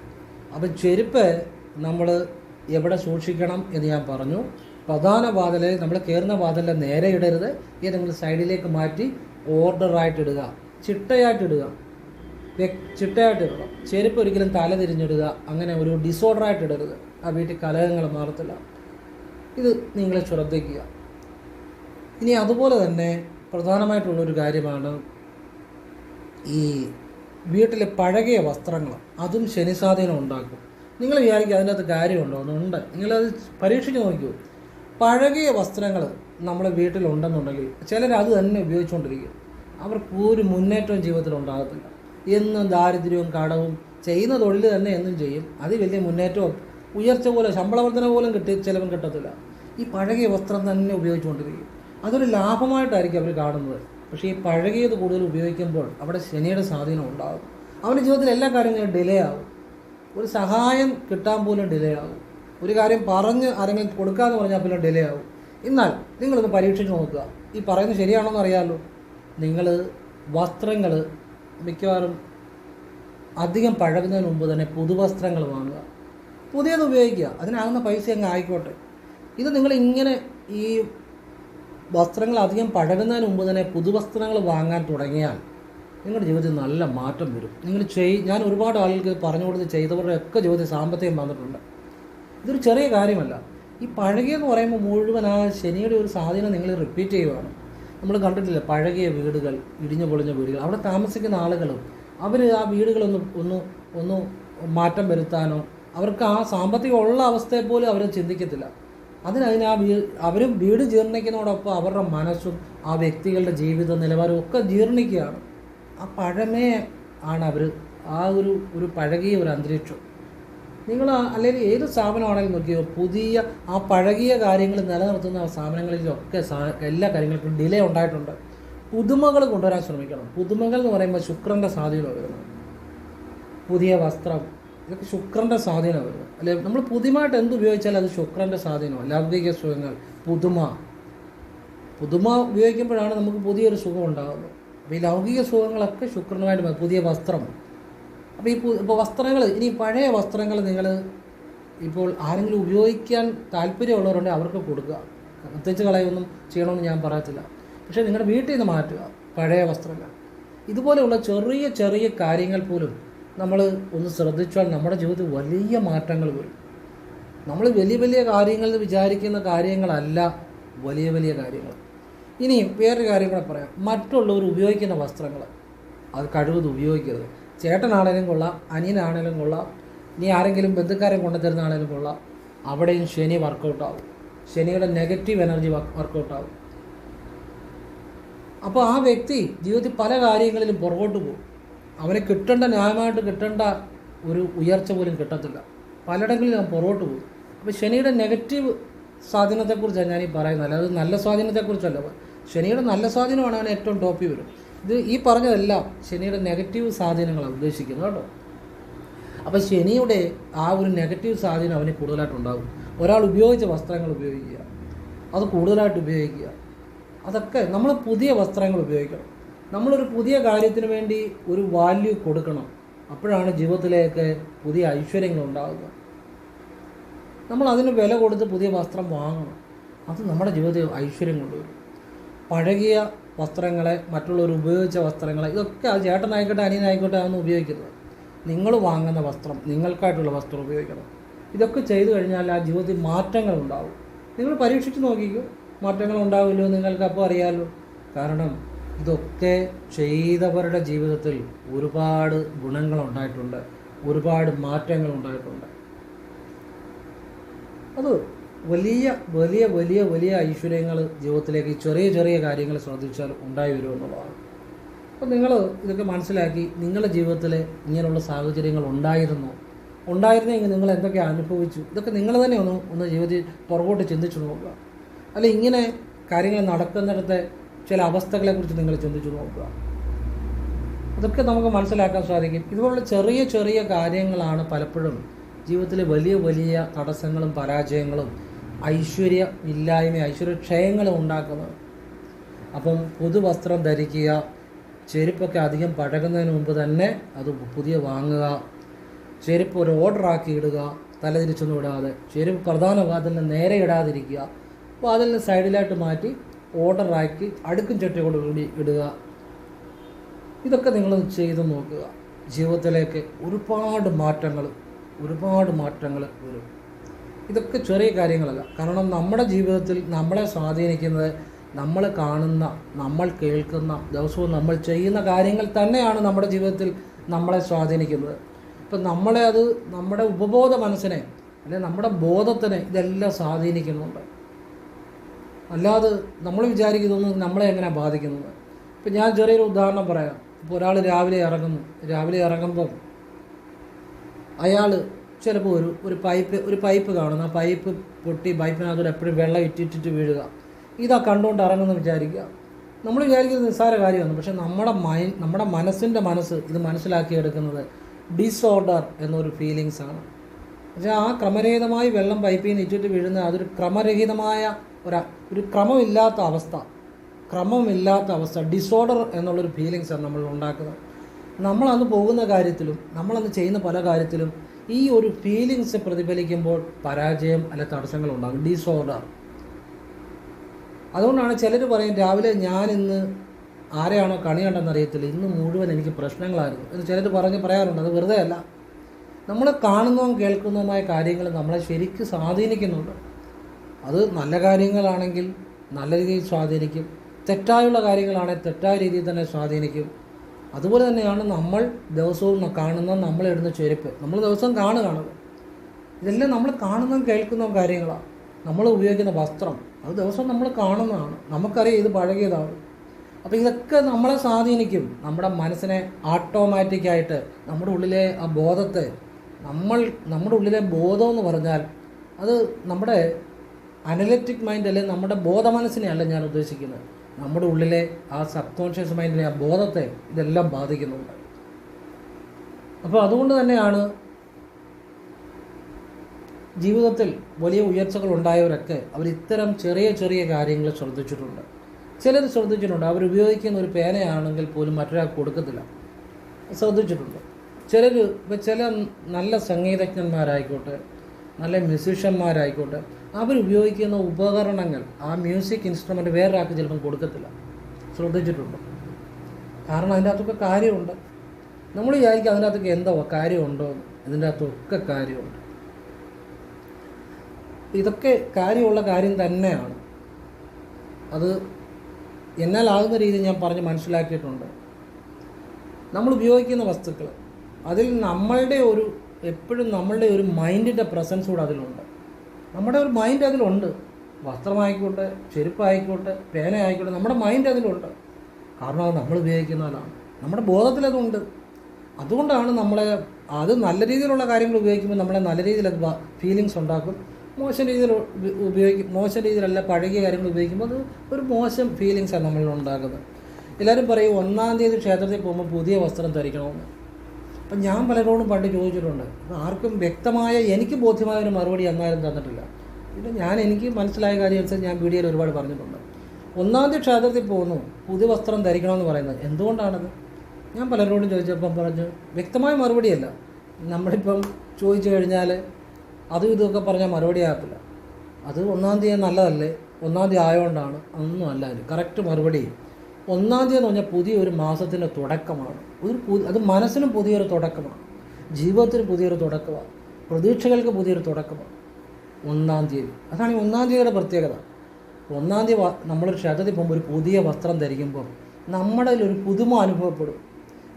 അപ്പം ചെരുപ്പ് നമ്മൾ എവിടെ സൂക്ഷിക്കണം എന്ന് ഞാൻ പറഞ്ഞു. പ്രധാന വാതിലിൽ നമ്മൾ കയറുന്ന വാതിലിൽ നേരെ ഇടരുത്. ഏതെങ്കിലും സൈഡിലേക്ക് മാറ്റി ഓർഡറായിട്ട് ഇടുക. ചിട്ടയായിട്ട് ഇടുക വ്യ- ചെരുപ്പ് ഒരിക്കലും തല തിരിഞ്ഞിടുക. അങ്ങനെ ഒരു ഡിസോർഡറായിട്ട് ഇടരുത് ആ വീട്ടിൽ കലഹങ്ങൾ മാറത്തില്ല. ഇത് നിങ്ങൾ ശ്രദ്ധിക്കുക. ഇനി അതുപോലെ തന്നെ പ്രധാനമായിട്ടുള്ളൊരു കാര്യമാണ് ഈ വീട്ടിലെ പഴകിയ വസ്ത്രങ്ങൾ. അതും ശനിസ്വാധീനം ഉണ്ടാക്കും. നിങ്ങൾ വിചാരിക്കുക അതിനകത്ത് കാര്യമുണ്ടോ? എന്നുണ്ട് നിങ്ങളത് പരീക്ഷിച്ച് നോക്കൂ പഴകിയ വസ്ത്രങ്ങൾ നമ്മുടെ വീട്ടിലുണ്ടെന്നുണ്ടെങ്കിൽ ചിലർ അത് തന്നെ ഉപയോഗിച്ചുകൊണ്ടിരിക്കും. അവർക്ക് ഒരു മുന്നേറ്റവും ജീവിതത്തിൽ ഉണ്ടാകത്തില്ല എന്നും ദാരിദ്ര്യവും കടവും ചെയ്യുന്ന തൊഴിൽ തന്നെ എന്നും ചെയ്യും. അത് വലിയ മുന്നേറ്റവും ഉയർച്ച പോലെ ശമ്പളവർദ്ധന പോലും കിട്ടി ചിലവൻ കിട്ടത്തില്ല. ഈ പഴകിയ വസ്ത്രം തന്നെ ഉപയോഗിച്ചുകൊണ്ടിരിക്കും. അതൊരു ലാഭമായിട്ടായിരിക്കും അവർ കാണുന്നത്. പക്ഷേ ഈ പഴകിയത് കൂടുതൽ ഉപയോഗിക്കുമ്പോൾ അവിടെ ശനിയുടെ സ്വാധീനം ഉണ്ടാകും. അവന്റെ ജീവിതത്തിൽ എല്ലാ കാര്യങ്ങളും ഡിലേ ആകും ഒരു സഹായം കിട്ടാൻ പോലും ഡിലേ ആകും ഒരു കാര്യം പറഞ്ഞ് ആരെങ്കിലും കൊടുക്കാമെന്ന് പറഞ്ഞാൽ പിന്നെ ഡിലേ ആകും എന്നാൽ നിങ്ങളൊന്ന് പരീക്ഷിച്ച് നോക്കുക. ഈ പറയുന്നത് ശരിയാണോ എന്ന് അറിയാമല്ലോ നിങ്ങൾ വസ്ത്രങ്ങൾ മിക്കവാറും അധികം പഴകുന്നതിന് മുമ്പ് തന്നെ പുതുവസ്ത്രങ്ങൾ വാങ്ങുക. പുതിയത് ഉപയോഗിക്കുക. അതിനാകുന്ന പൈസ അങ്ങ് ആയിക്കോട്ടെ. ഇത് നിങ്ങൾ ഇങ്ങനെ ഈ വസ്ത്രങ്ങൾ അധികം പഴകുന്നതിന് മുമ്പ് തന്നെ പുതുവസ്ത്രങ്ങൾ വാങ്ങാൻ തുടങ്ങിയാൽ നിങ്ങളുടെ ജീവിതത്തിൽ നല്ല മാറ്റം വരും. നിങ്ങൾ ചെയ് ഞാൻ ഒരുപാട് ആളുകൾക്ക് പറഞ്ഞു കൊടുത്ത് ചെയ്തവരുടെ ഒക്കെ ജീവിതത്തിൽ സാമ്പത്തികം വന്നിട്ടുണ്ട്. ഇതൊരു ചെറിയ കാര്യമല്ല. ഈ പഴകിയെന്ന് പറയുമ്പോൾ മുഴുവൻ ആ ശനിയുടെ ഒരു സ്വാധീനം നിങ്ങൾ റിപ്പീറ്റ് ചെയ്യുവാണ്. നമ്മൾ കണ്ടിട്ടില്ല പഴകിയ വീടുകൾ ഇടിഞ്ഞു പൊളിഞ്ഞ വീടുകൾ അവിടെ താമസിക്കുന്ന ആളുകളും അവർ ആ വീടുകളൊന്ന് ഒന്ന് ഒന്ന് മാറ്റം വരുത്താനോ അവർക്ക് ആ സാമ്പത്തികം ഉള്ള അവസ്ഥയെ പോലും അവർ ചിന്തിക്കത്തില്ല. അതിനതിന് ആ വീ അവരും വീട് ജീർണിക്കുന്നതോടൊപ്പം അവരുടെ മനസ്സും ആ വ്യക്തികളുടെ ജീവിത നിലവാരവും ഒക്കെ ജീർണിക്കുകയാണ്. ആ പഴമയെ ആണ് അവർ ആ ഒരു ഒരു പഴകിയ ഒരു അന്തരീക്ഷം. നിങ്ങൾ അല്ലെങ്കിൽ ഏത് സ്ഥാപനമാണെങ്കിലും നോക്കിയോ പുതിയ ആ പഴകിയ കാര്യങ്ങൾ നിലനിർത്തുന്ന സ്ഥാപനങ്ങളിലൊക്കെ എല്ലാ കാര്യങ്ങൾക്കും ഡിലേ ഉണ്ടായിട്ടുണ്ട്. പുതുമകൾ കൊണ്ടുവരാൻ ശ്രമിക്കണം. പുതുമകൾ എന്ന് പറയുമ്പോൾ ശുക്രന്റെ സ്വാധീനം വരുന്നത് പുതിയ വസ്ത്രം. ഇതൊക്കെ ശുക്രന്റെ സ്വാധീനം വരുന്നത് അല്ലെ നമ്മൾ പുതുമായിട്ട് എന്ത് ഉപയോഗിച്ചാലും അത് ശുക്രന്റെ സ്വാധീനം ലൗകിക സുഖങ്ങൾ പുതുമ. പുതുമ ഉപയോഗിക്കുമ്പോഴാണ് നമുക്ക് പുതിയൊരു സുഖം ഉണ്ടാകുന്നത്. അപ്പോൾ ഈ ലൗകിക സുഖങ്ങളൊക്കെ ശുക്രനുമായിട്ട് പുതിയ വസ്ത്രം. അപ്പോൾ ഈ ഇപ്പോൾ വസ്ത്രങ്ങൾ ഇനി പഴയ വസ്ത്രങ്ങൾ നിങ്ങൾ ഇപ്പോൾ ആരെങ്കിലും ഉപയോഗിക്കാൻ താല്പര്യമുള്ളവരുണ്ടെങ്കിൽ അവർക്ക് കൊടുക്കുക. പ്രത്യേകിച്ച് കളയൊന്നും ചെയ്യണമെന്ന് ഞാൻ പറയത്തില്ല. പക്ഷേ നിങ്ങളുടെ വീട്ടിൽ നിന്ന് മാറ്റുക പഴയ വസ്ത്രങ്ങൾ. ഇതുപോലെയുള്ള ചെറിയ ചെറിയ കാര്യങ്ങൾ പോലും നമ്മൾ ഒന്ന് ശ്രദ്ധിച്ചാൽ നമ്മുടെ ജീവിതത്തിൽ വലിയ മാറ്റങ്ങൾ വരും. നമ്മൾ വലിയ വലിയ കാര്യങ്ങൾ വിചാരിക്കുന്ന കാര്യങ്ങളല്ല വലിയ വലിയ കാര്യങ്ങൾ. ഇനിയും വേറൊരു കാര്യം കൂടെ പറയാം. മറ്റുള്ളവർ ഉപയോഗിക്കുന്ന വസ്ത്രങ്ങൾ അത് കഴിവത് ഉപയോഗിക്കരുത്. ചേട്ടനാണേലും കൊള്ളാം അനിയനാണേലും കൊള്ളാം ഇനി ആരെങ്കിലും ബന്ധുക്കാരെ കൊണ്ടുതരുന്നതാണേലും കൊള്ളാം. അവിടെയും ശനി വർക്കൗട്ടാവും ശനിയുടെ നെഗറ്റീവ് എനർജി വർക്കൗട്ടാവും അപ്പോൾ ആ വ്യക്തി ജീവിതത്തിൽ പല കാര്യങ്ങളിലും പുറകോട്ട് പോകും. അവന് കിട്ടേണ്ട ന്യായമായിട്ട് കിട്ടേണ്ട ഒരു ഉയർച്ച പോലും കിട്ടത്തില്ല. പലയിടങ്ങളിലും അവൻ പുറകോട്ട് പോകും. അപ്പോൾ ശനിയുടെ നെഗറ്റീവ് സ്വാധീനത്തെക്കുറിച്ചാണ് ഈ പറയുന്നത്. അല്ലാതെ നല്ല സ്വാധീനത്തെക്കുറിച്ചല്ല. ശനിയുടെ നല്ല സ്വാധീനമാണ് അവൻ ഏറ്റവും ടോപ്പിൽ വരും. ഇത് ഈ പറഞ്ഞതെല്ലാം ശനിയുടെ നെഗറ്റീവ് സ്വാധീനങ്ങളാണ് ഉദ്ദേശിക്കുന്നത് കേട്ടോ. അപ്പോൾ ശനിയുടെ ആ ഒരു നെഗറ്റീവ് സ്വാധീനം അവന് കൂടുതലായിട്ടുണ്ടാകും ഒരാൾ ഉപയോഗിച്ച വസ്ത്രങ്ങൾ ഉപയോഗിക്കുക അത് കൂടുതലായിട്ട് ഉപയോഗിക്കുക. അതൊക്കെ നമ്മൾ പുതിയ വസ്ത്രങ്ങൾ ഉപയോഗിക്കണം. നമ്മളൊരു പുതിയ കാര്യത്തിന് വേണ്ടി ഒരു വാല്യൂ കൊടുക്കണം. അപ്പോഴാണ് ജീവിതത്തിലേക്ക് പുതിയ ഐശ്വര്യങ്ങൾ ഉണ്ടാകുക നമ്മൾ അതിന് വില കൊടുത്ത് പുതിയ വസ്ത്രം വാങ്ങണം. അത് നമ്മുടെ ജീവിതത്തിൽ ഐശ്വര്യം കൊണ്ടുവരും. പഴകിയ വസ്ത്രങ്ങളെ മറ്റുള്ളവർ ഉപയോഗിച്ച വസ്ത്രങ്ങളെ ഇതൊക്കെ ആ ചേട്ടനായിക്കോട്ടെ അനിയനായിക്കോട്ടെ അതൊന്നും ഉപയോഗിക്കുന്നത്. നിങ്ങൾ വാങ്ങുന്ന വസ്ത്രം നിങ്ങൾക്കായിട്ടുള്ള വസ്ത്രം ഉപയോഗിക്കണം. ഇതൊക്കെ ചെയ്തു കഴിഞ്ഞാൽ ആ ജീവിതത്തിൽ മാറ്റങ്ങൾ ഉണ്ടാവും. നിങ്ങൾ പരീക്ഷിച്ച് നോക്കിക്കോ. മാറ്റങ്ങൾ ഉണ്ടാവില്ലോ നിങ്ങൾക്ക് അപ്പോൾ അറിയാമല്ലോ കാരണം ഇതൊക്കെ ചെയ്തവരുടെ ജീവിതത്തിൽ ഒരുപാട് ഗുണങ്ങൾ ഉണ്ടായിട്ടുണ്ട്. ഒരുപാട് മാറ്റങ്ങൾ ഉണ്ടായിട്ടുണ്ട്. അത് വലിയ വലിയ വലിയ വലിയ ഐശ്വര്യങ്ങൾ ജീവിതത്തിലേക്ക് ചെറിയ ചെറിയ കാര്യങ്ങൾ ശ്രദ്ധിച്ചാൽ ഉണ്ടായി വരും എന്നുള്ളതാണ്. അപ്പോൾ നിങ്ങൾ ഇതൊക്കെ മനസ്സിലാക്കി നിങ്ങളുടെ ജീവിതത്തിൽ ഇങ്ങനെയുള്ള സാഹചര്യങ്ങൾ ഉണ്ടായിരുന്നു. ഉണ്ടായിരുന്നെങ്കിൽ നിങ്ങൾ എന്തൊക്കെ അനുഭവിച്ചു? ഇതൊക്കെ നിങ്ങൾ തന്നെ ഒന്ന് ഒന്ന് ജീവിതത്തിൽ പുറകോട്ട് ചിന്തിച്ചു നോക്കുക. അല്ല ഇങ്ങനെ കാര്യങ്ങൾ നടക്കുന്നിടത്തെ ചില അവസ്ഥകളെക്കുറിച്ച് നിങ്ങൾ ചിന്തിച്ചു നോക്കുക. അതൊക്കെ നമുക്ക് മനസ്സിലാക്കാൻ സാധിക്കും. ഇതുപോലുള്ള ചെറിയ ചെറിയ കാര്യങ്ങളാണ് പലപ്പോഴും ജീവിതത്തിലെ വലിയ വലിയ തടസ്സങ്ങളും പരാജയങ്ങളും ഐശ്വര്യ ഇല്ലായ്മ ഐശ്വര്യക്ഷയങ്ങളും ഉണ്ടാക്കുന്നത്. അപ്പം പുതുവസ്ത്രം ധരിക്കുക ചെരുപ്പൊക്കെ അധികം പഴകുന്നതിന് മുമ്പ് തന്നെ അത് പുതിയ വാങ്ങുക ചെരുപ്പ് ഒരു ഓർഡറാക്കി ഇടുക തലതിരിച്ചൊന്നും ഇടാതെ ചെരുപ്പ് പ്രധാന വാതിലിന് നേരെ ഇടാതിരിക്കുക വാതിലിന് സൈഡിലായിട്ട് മാറ്റി ഓർഡറാക്കി അടുക്കും ചട്ടിയോട് കൂടി ഇടുക. ഇതൊക്കെ നിങ്ങൾ ചെയ്തു നോക്കുക. ജീവിതത്തിലേക്ക് ഒരുപാട് മാറ്റങ്ങൾ ഒരുപാട് മാറ്റങ്ങൾ വരും. ഇതൊക്കെ ചെറിയ കാര്യങ്ങളല്ല. കാരണം നമ്മുടെ ജീവിതത്തിൽ നമ്മളെ സ്വാധീനിക്കുന്നത് നമ്മൾ കാണുന്ന നമ്മൾ കേൾക്കുന്ന ദിവസവും നമ്മൾ ചെയ്യുന്ന കാര്യങ്ങൾ തന്നെയാണ് നമ്മുടെ ജീവിതത്തിൽ നമ്മളെ സ്വാധീനിക്കുന്നത്. ഇപ്പം നമ്മളെ അത് നമ്മുടെ ഉപബോധ മനസ്സിനെ അല്ലെങ്കിൽ നമ്മുടെ ബോധത്തിനെ ഇതെല്ലാം സ്വാധീനിക്കുന്നുണ്ട്. അല്ലാതെ നമ്മൾ വിചാരിക്കുന്നതൊന്നും നമ്മളെ എങ്ങനെ ബാധിക്കുന്നത്. ഇപ്പം ഞാൻ ചെറിയൊരു ഉദാഹരണം പറയാം. ഇപ്പോൾ ഒരാൾ രാവിലെ ഇറങ്ങുന്നു. രാവിലെ ഇറങ്ങുമ്പം അയാൾ ചിലപ്പോൾ ഒരു ഒരു പൈപ്പ് ഒരു പൈപ്പ് കാണുന്നു. ആ പൈപ്പ് പൊട്ടി പൈപ്പിനകത്തോടെ എപ്പോഴും വെള്ളം ഇറ്റിട്ടിട്ട് വീഴുക. ഇതാ കണ്ടുകൊണ്ട് ഇറങ്ങുന്നു വിചാരിക്കുക. നമ്മൾ വിചാരിക്കുന്നത് നിസ്സാര കാര്യമാണ്. പക്ഷെ നമ്മുടെ മൈൻ നമ്മുടെ മനസ്സിന്റെ മനസ്സ് ഇത് മനസ്സിലാക്കിയെടുക്കുന്നത് ഡിസോർഡർ എന്നൊരു ഫീലിങ്സ് ആണ്. പക്ഷേ ആ ക്രമരഹിതമായി വെള്ളം പൈപ്പിൽ നിന്ന് ഇറ്റിട്ട് വീഴുന്ന അതൊരു ക്രമരഹിതമായ ഒരു ഒരു ക്രമമില്ലാത്ത അവസ്ഥ. ക്രമമില്ലാത്ത അവസ്ഥ. ഡിസോർഡർ എന്നുള്ളൊരു ഫീലിങ്സാണ് നമ്മൾ ഉണ്ടാക്കുന്നത്. നമ്മളന്ന് പോകുന്ന കാര്യത്തിലും നമ്മളന്ന് ചെയ്യുന്ന പല കാര്യത്തിലും ഈ ഒരു ഫീലിങ്സ് പ്രതിഫലിക്കുമ്പോൾ പരാജയം അല്ല തടസ്സങ്ങൾ ഉണ്ടാകും. ഡിസോർഡർ അതുകൊണ്ടാണ് ചിലർ പറയും രാവിലെ ഞാൻ ഇന്ന് ആരെയാണോ കണി കണ്ടെന്ന് അറിയത്തില്ല. ഇന്ന് മുഴുവൻ എനിക്ക് പ്രശ്നങ്ങളായിരുന്നു. എന്ന് ചിലർ പറഞ്ഞ് പറയാറുണ്ട്. അത് വെറുതെ അല്ല. നമ്മൾ കാണുന്നതും കേൾക്കുന്നതുമായ കാര്യങ്ങൾ നമ്മളെ ശരിക്കും സ്വാധീനിക്കുന്നുണ്ട്. അത് നല്ല കാര്യങ്ങളാണെങ്കിൽ നല്ല രീതിയിൽ സ്വാധീനിക്കും. തെറ്റായുള്ള കാര്യങ്ങളാണെങ്കിൽ തെറ്റായ രീതിയിൽ തന്നെ സ്വാധീനിക്കും. അതുപോലെ തന്നെയാണ് നമ്മൾ ദിവസവും കാണുന്ന നമ്മളിടുന്ന ചെരുപ്പ് നമ്മൾ ദിവസവും കാണുകയാണത് ഇതെല്ലാം നമ്മൾ കാണുന്ന കേൾക്കുന്ന കാര്യങ്ങളാണ്. നമ്മൾ ഉപയോഗിക്കുന്ന വസ്ത്രം അത് ദിവസം നമ്മൾ കാണുന്നതാണ്. നമുക്കറിയാം ഇത് പഴകിയതാണ്. അപ്പോൾ ഇതൊക്കെ നമ്മളെ സ്വാധീനിക്കും. നമ്മുടെ മനസ്സിനെ ആട്ടോമാറ്റിക്കായിട്ട് നമ്മുടെ ഉള്ളിലെ ആ ബോധത്തെ നമ്മൾ നമ്മുടെ ഉള്ളിലെ ബോധം എന്ന് പറഞ്ഞാൽ അത് നമ്മുടെ അനലറ്റിക് മൈൻഡ് അല്ലെങ്കിൽ നമ്മുടെ ബോധമനസ്സിനെ അല്ല ഞാൻ ഉദ്ദേശിക്കുന്നത്. നമ്മുടെ ഉള്ളിലെ ആ സബ് കോൺഷ്യസ് മൈൻഡിനെ ആ ബോധത്തെ ഇതെല്ലാം ബാധിക്കുന്നുണ്ട്. അപ്പോൾ അതുകൊണ്ട് തന്നെയാണ് ജീവിതത്തിൽ വലിയ ഉയർച്ചകൾ ഉണ്ടായവരൊക്കെ അവർ ഇത്തരം ചെറിയ ചെറിയ കാര്യങ്ങൾ ശ്രദ്ധിച്ചിട്ടുണ്ട്. ചിലർ ശ്രദ്ധിച്ചിട്ടുണ്ട്. അവർ ഉപയോഗിക്കുന്ന ഒരു പേനയാണെങ്കിൽ പോലും മറ്റൊരാൾക്ക് കൊടുക്കത്തില്ല. ശ്രദ്ധിച്ചിട്ടുണ്ട്. ചിലർ ഇപ്പോൾ ചില നല്ല സംഗീതജ്ഞന്മാരായിക്കോട്ടെ നല്ല മ്യൂസീഷ്യന്മാരായിക്കോട്ടെ അവരുപയോഗിക്കുന്ന ഉപകരണങ്ങൾ ആ മ്യൂസിക് ഇൻസ്ട്രുമെന്റ് വേറൊരാൾക്ക് ചിലപ്പം കൊടുക്കത്തില്ല. ശ്രദ്ധിച്ചിട്ടുണ്ട്. കാരണം അതിന്റെ അകത്തൊക്കെ കാര്യമുണ്ട്. നമ്മൾ വിചാരിക്കും അതിന്റെ അകത്തൊക്കെ എന്തോ കാര്യമുണ്ടോ? ഇതിന്റെ അകത്തൊക്കെ കാര്യമുണ്ട്. ഇതൊക്കെ കാര്യമുള്ള കാര്യം തന്നെയാണ്. അത് എന്നാലാകുന്ന രീതിയിൽ ഞാൻ പറഞ്ഞ് മനസ്സിലാക്കിയിട്ടുണ്ട്. നമ്മൾ ഉപയോഗിക്കുന്ന വസ്തുക്കൾ അതിൽ നമ്മളുടെ ഒരു എപ്പോഴും നമ്മളുടെ ഒരു മൈൻഡിന്റെ പ്രസൻസ് കൂടെ അതിലുണ്ട്. നമ്മുടെ ഒരു മൈൻഡ് അതിലുണ്ട്. വസ്ത്രമായിക്കോട്ടെ ചെരുപ്പായിക്കോട്ടെ പേന ആയിക്കോട്ടെ നമ്മുടെ മൈൻഡ് അതിലുണ്ട്. കാരണം അത് നമ്മൾ ഉപയോഗിക്കുന്നതാണ് നമ്മുടെ ബോധത്തിൽ അതുണ്ട്. അതുകൊണ്ടാണ് നമ്മളെ അത് നല്ല രീതിയിലുള്ള കാര്യങ്ങൾ ഉപയോഗിക്കുമ്പോൾ നമ്മളെ നല്ല രീതിയിൽ അത് ഫീലിങ്സ് ഉണ്ടാക്കും. മോശം രീതിയിൽ ഉപ- ഉപയോഗിക്കും മോശം രീതിയിലല്ല പഴകിയ കാര്യങ്ങൾ ഉപയോഗിക്കുമ്പോൾ അത് ഒരു മോശം ഫീലിങ്സാണ് നമ്മളിൽ ഉണ്ടാക്കുന്നത്. എല്ലാവരും പറയും ഒന്നാം തീയതി ക്ഷേത്രത്തിൽ പോകുമ്പോൾ പുതിയ വസ്ത്രം ധരിക്കണമെന്ന്. അപ്പം ഞാൻ പലരോടും പണ്ട് ചോദിച്ചിട്ടുണ്ട് ആർക്കും വ്യക്തമായ എനിക്ക് ബോധ്യമായ ഒരു മറുപടി അന്നാരും തന്നിട്ടില്ല. പിന്നെ ഞാൻ എനിക്ക് മനസ്സിലായ കാര്യം അനുസരിച്ച് ഞാൻ വീഡിയോയിൽ ഒരുപാട് പറഞ്ഞിട്ടുണ്ട്. ഒന്നാം തീയതി ക്ഷേത്രത്തിൽ പോകുന്നു പുതിയ വസ്ത്രം ധരിക്കണമെന്ന് പറയുന്നത് എന്തുകൊണ്ടാണത്? ഞാൻ പലരോടും ചോദിച്ചപ്പം പറഞ്ഞു വ്യക്തമായ മറുപടിയല്ല. നമ്മളിപ്പം ചോദിച്ചു കഴിഞ്ഞാൽ അതും ഇതൊക്കെ പറഞ്ഞാൽ മറുപടി ആകത്തില്ല. അത് ഒന്നാം തീയതി നല്ലതല്ലേ? ഒന്നാം തീയതി ആയതുകൊണ്ടാണ് ഒന്നും അല്ല. കറക്റ്റ് മറുപടി. ഒന്നാം തീയതി എന്ന് പറഞ്ഞാൽ പുതിയൊരു മാസത്തിന്റെ തുടക്കമാണ്. ഒരു അത് മനസ്സിനും പുതിയൊരു തുടക്കമാണ്. ജീവിതത്തിന് പുതിയൊരു തുടക്കമാണ്. പ്രതീക്ഷകൾക്ക് പുതിയൊരു തുടക്കമാണ്. ഒന്നാം തീയതി. അതാണ് ഈ ഒന്നാം തീയതിയുടെ പ്രത്യേകത. ഒന്നാം തീയതി നമ്മളൊരു ക്ഷേത്രത്തിൽ പോകുമ്പോൾ ഒരു പുതിയ വസ്ത്രം ധരിക്കുമ്പോൾ നമ്മുടെ ഒരു പുതുമ അനുഭവപ്പെടും.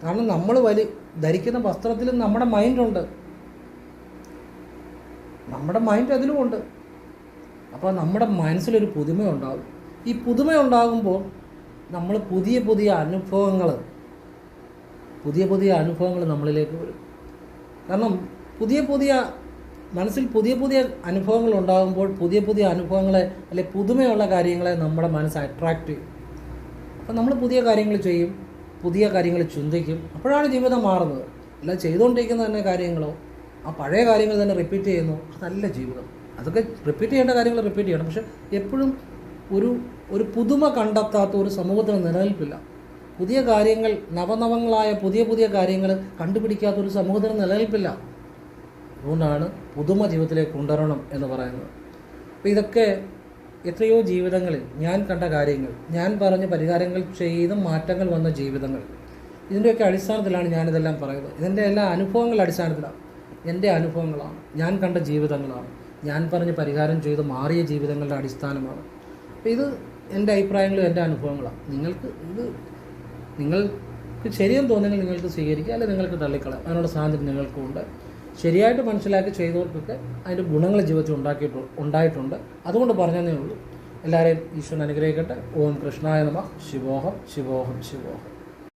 കാരണം നമ്മൾ വലി ധരിക്കുന്ന വസ്ത്രത്തിൽ നമ്മുടെ മൈൻഡുണ്ട്. നമ്മുടെ മൈൻഡ് അതിലുമുണ്ട്. അപ്പോൾ നമ്മുടെ മനസ്സിലൊരു പുതുമ ഉണ്ടാകും ഈ പുതുമ ഉണ്ടാകുമ്പോൾ നമ്മൾ പുതിയ പുതിയ അനുഭവങ്ങൾ പുതിയ പുതിയ അനുഭവങ്ങൾ നമ്മളിലേക്ക് വരും. കാരണം പുതിയ പുതിയ മനസ്സിൽ പുതിയ പുതിയ അനുഭവങ്ങൾ ഉണ്ടാകുമ്പോൾ പുതിയ പുതിയ അനുഭവങ്ങളെ അല്ലെ പുതുമയുള്ള കാര്യങ്ങളെ നമ്മുടെ മനസ്സ് അട്രാക്റ്റ് ചെയ്യും. അപ്പം നമ്മൾ പുതിയ കാര്യങ്ങൾ ചെയ്യും പുതിയ കാര്യങ്ങൾ ചിന്തിക്കും. അപ്പോഴാണ് ജീവിതം മാറുന്നത്. അല്ല ചെയ്തുകൊണ്ടിരിക്കുന്ന തന്നെ കാര്യങ്ങളോ ആ പഴയ കാര്യങ്ങൾ തന്നെ റിപ്പീറ്റ് ചെയ്യുന്നു അതല്ല ജീവിതം. അതൊക്കെ റിപ്പീറ്റ് ചെയ്യേണ്ട കാര്യങ്ങൾ റിപ്പീറ്റ് ചെയ്യണം. പക്ഷെ എപ്പോഴും ഒരു ഒരു പുതുമ കണ്ടെത്താത്ത ഒരു സമൂഹത്തിന് നിലനിൽപ്പില്ല. പുതിയ കാര്യങ്ങൾ നവനവങ്ങളായ പുതിയ പുതിയ കാര്യങ്ങൾ കണ്ടുപിടിക്കാത്ത ഒരു സമൂഹത്തിന് നിലനിൽപ്പില്ല. അതുകൊണ്ടാണ് പുതുമ ജീവിതത്തിലേക്ക് കൊണ്ടുവരണം എന്ന് പറയുന്നത്. അപ്പോൾ ഇതൊക്കെ എത്രയോ ജീവിതങ്ങളിൽ ഞാൻ കണ്ട കാര്യങ്ങൾ ഞാൻ പറഞ്ഞ പരിഹാരങ്ങൾ ചെയ്ത് മാറ്റങ്ങൾ വന്ന ജീവിതങ്ങൾ. ഇതിന്റെയൊക്കെ അടിസ്ഥാനത്തിലാണ് ഞാനിതെല്ലാം പറയുന്നത്. ഇതിന്റെ എല്ലാ അനുഭവങ്ങളുടെ അടിസ്ഥാനത്തിലാണ്. എന്റെ അനുഭവങ്ങളാണ്. ഞാൻ കണ്ട ജീവിതങ്ങളാണ്. ഞാൻ പറഞ്ഞ് പരിഹാരം ചെയ്ത് മാറിയ ജീവിതങ്ങളുടെ അടിസ്ഥാനമാണ്. അപ്പോൾ ഇത് എന്റെ അഭിപ്രായങ്ങളും എന്റെ അനുഭവങ്ങളാണ് നിങ്ങൾക്ക് ഇത് നിങ്ങൾക്ക് ശരിയെന്ന് തോന്നിയെങ്കിൽ നിങ്ങൾക്ക് സ്വീകരിക്കുക അല്ലെങ്കിൽ നിങ്ങൾക്ക് തള്ളിക്കളയാം. അതിനുള്ള സ്വാതന്ത്ര്യം നിങ്ങൾക്കുണ്ട്. ശരിയായിട്ട് മനസ്സിലാക്കി ചെയ്തവർക്കൊക്കെ അതിന്റെ ഗുണങ്ങൾ ജീവിതത്തിൽ ഉണ്ടാക്കിയിട്ട് ഉണ്ടായിട്ടുണ്ട്. അതുകൊണ്ട് പറഞ്ഞതേ ഉള്ളൂ. എല്ലാവരെയും ഈശ്വരൻ അനുഗ്രഹിക്കട്ടെ. ഓം കൃഷ്ണായ നമ. ശിവോഹം ശിവോഹം ശിവോഹം.